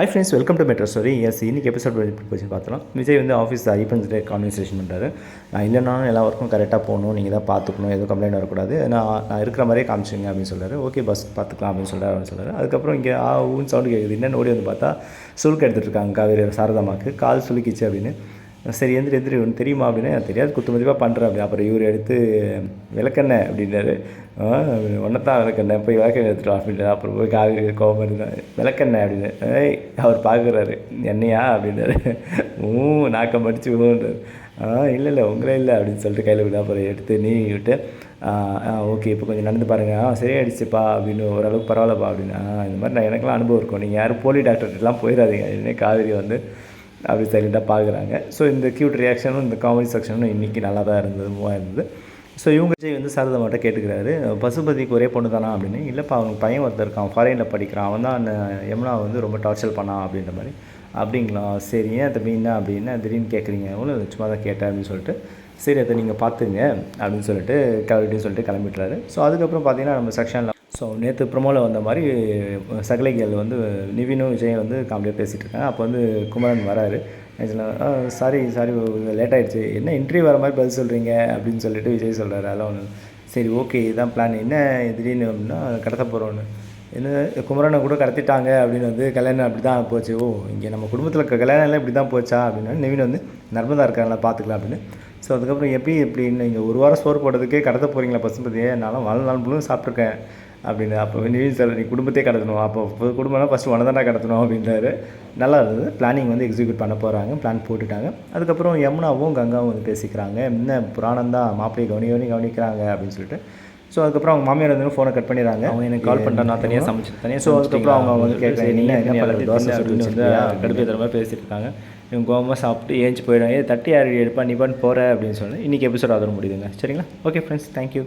Hi friends welcome to metro stories இன்னைக்கு episode எப்படி போச்சு பார்த்தலாம் விஜய் வந்து ஆஃபீஸ் ஐப்பன்ஸ் கான்வர்சேஷன் பண்ணுறாரு நான் இல்லைனாலும் எல்லா ஒர்க்கும் கரெக்டாக போகணும் நீங்கள் தான் பார்த்துக்கணும் எதுவும் கம்ப்ளைண்ட் வரக்கூடாது. நான் நான் இருக்கிற மாதிரியே காமிச்சிங்க அப்படின்னு சொல்கிறாரு ஓகே பஸ் பார்த்துக்கலாம் அப்படின்னு சொல்கிறார் அப்படின்னு சொல்கிறாரு அதுக்கப்புறம் இங்கே ஆ ஊன் சவுண்டு கேட்குது என்னென்னு ஓடி வந்து பார்த்தா சுலுக்கு எடுத்துகிட்டு இருக்காங்க காவேரி சாரதாமாக்கு கால் சுலுக்கிச்சு அப்படின்னு. சரி எந்திரி எந்திரி ஒன்று தெரியுமா அப்படின்னு தெரியாது குத்து மதிப்பாக பண்ணுறேன் அப்படி அப்புறம் இவர் எடுத்து விளக்கெண்ணெய் அப்படின்னாரு. ஒன்றை தான் விளக்கெண்ணெய் போய் விளக்கெண்ணெய் எடுத்துட்டு அப்படின்னா அப்புறம் போய் காவிரி கோபம் இருந்தார் விளக்கெண்ணெய் அப்படின்னு. ஏய் அவர் பார்க்குறாரு என்னையா அப்படின்னாரு. ஊ நாக்கம் படித்து ஊன்றார். ஆ இல்லை இல்லை உங்களே இல்லை அப்படின்னு சொல்லிட்டு கையில் விட அப்புறம் எடுத்து நீ விட்டு ஓகே இப்போ கொஞ்சம் நடந்து பாருங்கள் ஆ சரியாயிடுச்சுப்பா அப்படின்னு ஓரளவுக்கு பரவாயில்லப்பா அப்படின்னு. ஆ இந்த மாதிரி நான் எனக்கெல்லாம் அனுபவம் இருக்கும். நீங்கள் யாரும் போலி டாக்டர்கிட்டலாம் போயிடாதீங்க. என்ன காவேரி வந்து அப்படி சைலண்ட்டாக பார்க்குறாங்க ஸோ இந்த க்யூட் ரியாக்ஷனும் இந்த காமெடி செக்ஷனும் இன்றைக்கி நல்லா தான் இருந்தது மூவாக இருந்தது. ஸோ இவங்க விஜய் வந்து சாரதா மட்டும் கேட்டுக்கிறாரு. பசுபதிக்கு ஒரே பொண்ணு தானா அப்படின்னு? இல்லைப்பா அவங்க பையன் ஒருத்தர் இருக்கான். ஃபாரினில் படிக்கிறான். அவன் தான் அந்த யமுனா வந்து ரொம்ப டார்ச்சர் பண்ணான் அப்படின்ற மாதிரி. அப்படிங்களா? சரி ஏன் தம்பி என்ன அப்படின்னா திடீர்னு கேட்குறீங்க ஒன்றும் சும்மா தான் கேட்டேன் அப்படின்னு சொல்லிட்டு. சரி அதை நீங்கள் பார்த்துங்க அப்படின்னு சொல்லிட்டு கிளம்பிட்டு சொல்லிட்டு கிளம்பிட்டுறாரு ஸோ அதுக்கப்புறம் பார்த்தீங்கன்னா நம்ம செக்ஷனில் ஸோ நேற்று ப்ரமோவில் வந்த மாதிரி சகலைகள் வந்து நிவினும் விஜயும் வந்து காமெடியாக பேசிகிட்டு இருக்காங்க. அப்போ வந்து குமரன் வராரு. சாரி சாரி லேட் ஆகிடுச்சு என்ன இன்ட்ரிவ் வர மாதிரி பதில் சொல்கிறீங்க அப்படின்னு சொல்லிட்டு விஜய் சொல்கிறாரு அதெல்லாம் ஒன்று சரி ஓகே இதுதான் பிளான் என்ன திடீர்னு அப்படின்னா கடத்த போகிறோன்னு என்ன குமரனை கூட கடத்திட்டாங்க அப்படின்னு வந்து கல்யாணம் அப்படி தான் போச்சு. ஓ இங்கே நம்ம குடும்பத்தில் இருக்க கல்யாணம் எல்லாம் இப்படி தான் போச்சா? அப்படின்னா நிவின் வந்து நர்மதா இருக்காங்களா பார்த்துக்கலாம் அப்படின்னு. ஸோ அதுக்கப்புறம் எப்படி எப்படின்னு நீங்கள் ஒரு வாரம் சோறு போடுறதுக்கே கடத்த போகிறீங்களா பசுபதியே? நானும் வாழ்நாள் முழுவதும் சாப்பிட்ருக்கேன் அப்படின்னு. அப்போ நிவின் சார் நீ குடும்பத்தையே கடத்தணும். அப்போ குடும்பம்னா ஃபஸ்ட்டு ஒன்று தானே கடத்தணும் அப்படின்றாரு. நல்லா இருந்தது. பிளானிங் வந்து எக்ஸிக்யூட் பண்ண போகிறாங்க பிளான் போட்டுட்டாங்க. அதுக்கப்புறம் யமுனாவும் கங்காவும் வந்து பேசிக்கிறாங்க. என்ன புராணம் தான்? மாப்பிள்ளையை கவனி கவனி கவனிக்கிறாங்க அப்படின்னு சொல்லிட்டு. ஸோ அதுக்கப்புறம் அவங்க மாமியார் வந்து ஃபோனை கட் பண்ணிடுறாங்க. அவங்க எனக்கு கால் பண்ணிட்டேன் நான் தனியாக சமைச்சு தனியாக ஸோ அதுக்கப்புறம் அவங்க வந்து கேட்குறாங்க என்ன என்ன தோசை அப்படின்னு வந்து கடுப்பு தர மாதிரி பேசிட்டு இருக்காங்க இவங்க கோவமாக சாப்பிட்டு ஏஞ்சி போயிடுவாங்க தட்டி யார் எடுப்பா? நீ பண்ணி போகிற அப்படின்னு சொல்லி இன்றைக்கி எபிசோட் அதோட முடியுதுங்க. சரிங்களா? Okay friends thank you